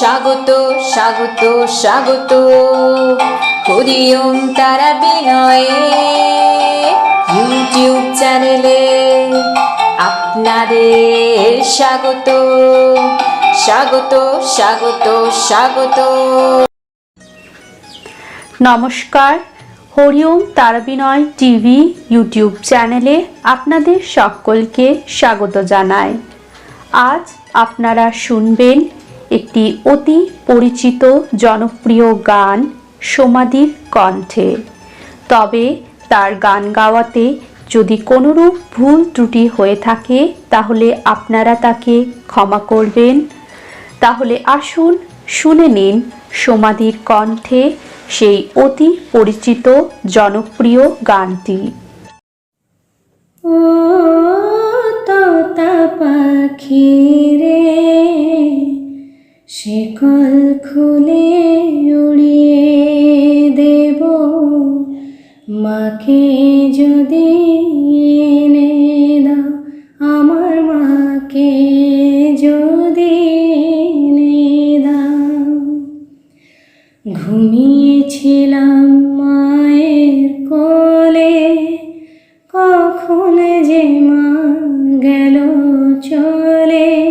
স্বাগত স্বাগত স্বাগত। হরিওম তারা বিনয়ে। ইউটিউব চ্যানেলে আপনাদের স্বাগত। স্বাগত স্বাগত স্বাগত। নমস্কার, হরিওম তারাবিনয় টিভি ইউটিউব চ্যানেলে আপনাদের সকলকে স্বাগত জানাই। আজ আপনারা শুনবেন একটি অতি পরিচিত, জনপ্রিয় গান সমাধির কণ্ঠে। তবে তার গান গাওয়াতে যদি কোনোরূপ ভুল ত্রুটি হয়ে থাকে, তাহলে আপনারা তাকে ক্ষমা করবেন। তাহলে আসুন শুনে নিন সমাধির কণ্ঠে সেই অতি পরিচিত, জনপ্রিয় গানটি। ও পাখি রে। শিকল খুলে উড়িয়ে দেব। মাকে যদি এনে দাও, আমার মাকে যদি এনে দাও। ঘুমিয়েছিলাম মায়ের কোলে, কখন যে মা গেল চলে।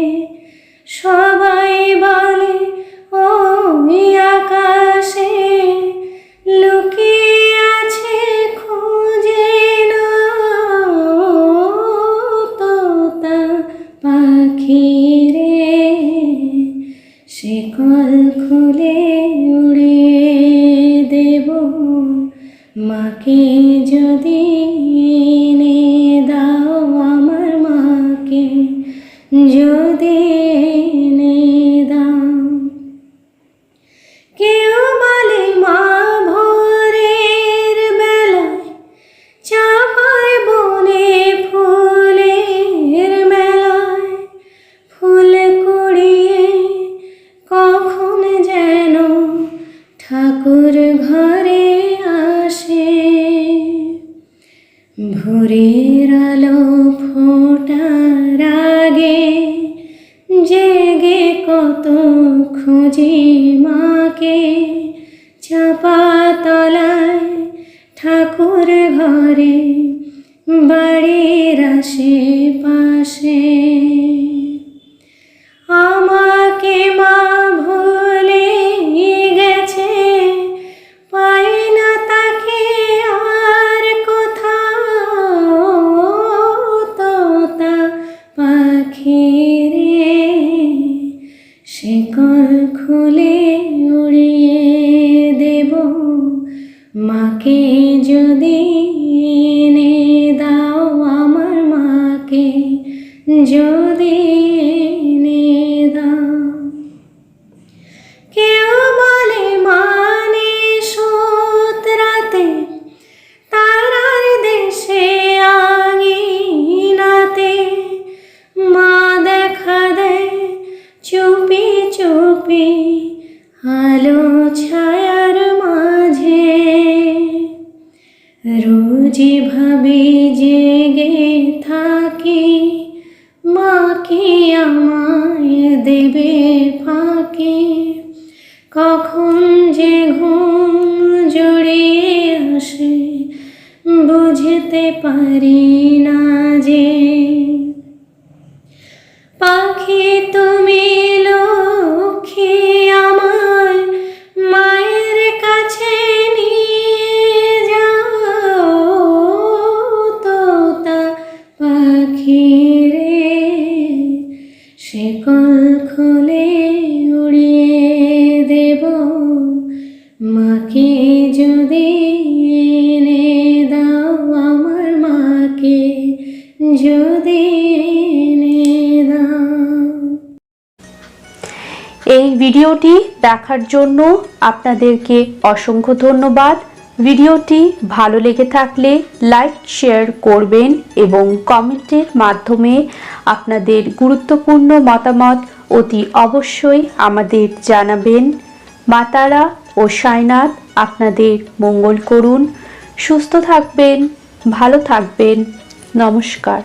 ফোটার আগে জেগে কত খুঁজি মাকে চাপা যদি এনে দাও কেউ বলে মানে সত তারার দেশে আঙিনাতে মা দেখা দেয় চুপি চুপি আলো মাঝে। রোজি ভাবি, জেগে থাকি মা কি আমায় দেবে ফাঁকে। কখন যে ঘুম মাকে যদি এনে দাও আমার মাকে, যদি এনে দাও। এই ভিডিওটি দেখার জন্য আপনাদেরকে অসংখ্য ধন্যবাদ। ভিডিওটি ভালো লেগে থাকলে লাইক, শেয়ার করবেন এবং কমেন্টের মাধ্যমে আপনাদের গুরুত্বপূর্ণ মতামত অতি অবশ্যই আমাদের জানাবেন। মাতারা ও সাইনাথ আপনাদের মঙ্গল করুন সুস্থ থাকবেন ভালো থাকবেন নমস্কার।